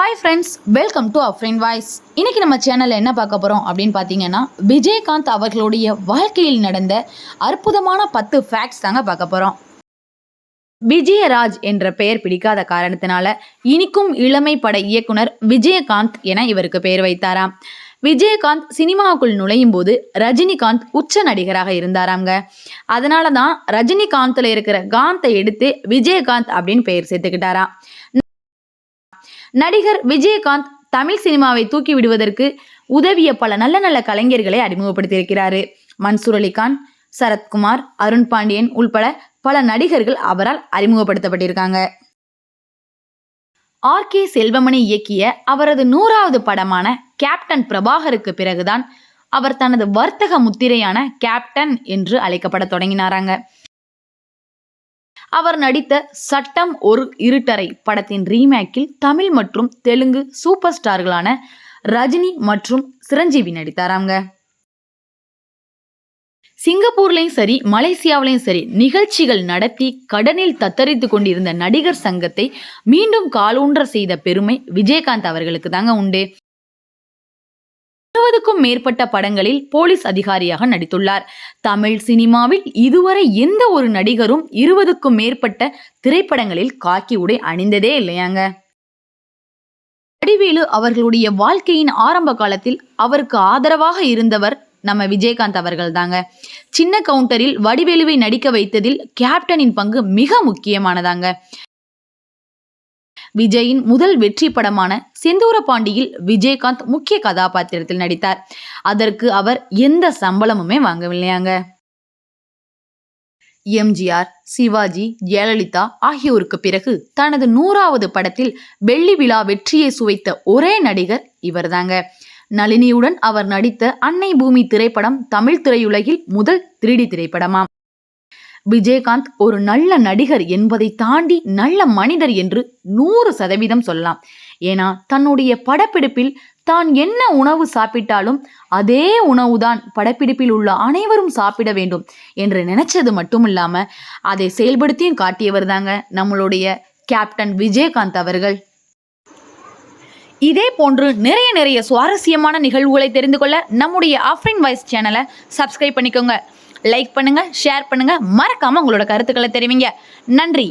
Hi friends welcome to Afrin voice இன்றைக்கி நம்ம சேனலில் என்ன பார்க்க போகிறோம் அப்படின்னு பார்த்தீங்கன்னா விஜயகாந்த் அவர்களுடைய வாழ்க்கையில் நடந்த அற்புதமான பத்து ஃபேக்ட்ஸ் தாங்க பார்க்க போகிறோம் விஜயராஜ் என்ற பெயர் பிடிக்காத காரணத்தினால இனிக்கும் இளமை பட இயக்குனர் விஜயகாந்த் என இவருக்கு பெயர் வைத்தாராம். விஜயகாந்த் சினிமாவுக்குள் நுழையும் போது ரஜினிகாந்த் உச்ச நடிகராக இருந்தாராங்க அதனால தான் ரஜினிகாந்த்ல இருக்கிற காந்தை எடுத்து விஜயகாந்த் அப்படின்னு பெயர் சேர்த்துக்கிட்டாராம். நடிகர் விஜயகாந்த் தமிழ் சினிமாவை தூக்கி விடுவதற்கு உதவிய பல நல்ல நல்ல கலைஞர்களை அறிமுகப்படுத்தியிருக்கிறாரு. மன்சூர் அலிகான் சரத்குமார் அருண் பாண்டியன் உள்பட பல நடிகர்கள் அவரால் அறிமுகப்படுத்தப்பட்டிருக்காங்க. ஆர். கே. செல்வமணி இயக்கிய அவரது நூறாவது படமான கேப்டன் பிரபாகருக்கு பிறகுதான் அவர் தனது வர்த்தக முத்திரையான கேப்டன் என்று அழைக்கப்பட தொடங்கினாராங்க. அவர் நடித்த சட்டம் ஒரு இருட்டரை படத்தின் ரீமேக்கில் தமிழ் மற்றும் தெலுங்கு சூப்பர் ஸ்டார்களான ரஜினி மற்றும் சிரஞ்சீவி நடித்தாராங்க சிங்கப்பூர்லையும் சரி மலேசியாவிலையும் சரி நிகழ்ச்சிகள் நடத்தி கடனில் தத்தரித்து கொண்டிருந்த நடிகர் சங்கத்தை மீண்டும் காலூன்ற செய்த பெருமை விஜயகாந்த் அவர்களுக்கு தாங்க உண்டு. இருபதுக்கும் மேற்பட்ட படங்களில் போலீஸ் அதிகாரியாக நடித்துள்ளார். தமிழ் சினிமாவில் இதுவரை எந்த ஒரு நடிகரும் இருபதுக்கும் மேற்பட்ட திரைப்படங்களில் காக்கி உடை அணிந்ததே இல்லையாங்க. வடிவேலு அவர்களுடைய வாழ்க்கையின் ஆரம்ப காலத்தில் அவருக்கு ஆதரவாக இருந்தவர் நம்ம விஜயகாந்த் அவர்கள் தாங்க சின்ன கவுண்டரில் வடிவேலுவை நடிக்க வைத்ததில் கேப்டனின் பங்கு மிக முக்கியமானதாங்க. விஜயின் முதல் வெற்றி படமான செந்தூர பாண்டியில் விஜயகாந்த் முக்கிய கதாபாத்திரத்தில் நடித்தார். அதற்கு அவர் எந்த சம்பளமுமே வாங்கவில்லையாங்க. எம்ஜிஆர் சிவாஜி ஜெயலலிதா ஆகியோருக்கு பிறகு தனது நூறாவது படத்தில் வெள்ளி விழா வெற்றியை சுவைத்த ஒரே நடிகர் இவர்தாங்க. நளினியுடன் அவர் நடித்த அன்னை பூமி திரைப்படம் தமிழ் திரையுலகில் முதல் திருடி திரைப்படமாம். விஜயகாந்த் ஒரு நல்ல நடிகர் என்பதை தாண்டி நல்ல மனிதர் என்று நூறு சதவீதம் சொல்லலாம். ஏன்னா தன்னுடைய படப்பிடிப்பில் தான் என்ன உணவு சாப்பிட்டாலும் அதே உணவுதான் படப்பிடிப்பில் உள்ள அனைவரும் சாப்பிட வேண்டும் என்று நினைச்சது மட்டும் இல்லாம அதை செயல்படுத்தியும் காட்டியவர் தாங்க நம்மளுடைய கேப்டன் விஜயகாந்த் அவர்கள். இதே போன்று நிறைய நிறைய சுவாரஸ்யமான நிகழ்வுகளை தெரிந்து கொள்ள நம்முடைய ஆஃப்ரின் வாய்ஸ் சேனலை சப்ஸ்கிரைப் பண்ணிக்கோங்க. லைக் பண்ணுங்க ஷேர் பண்ணுங்க. மறக்காம உங்களோட கருத்துக்களை தெரிவிங்க. நன்றி.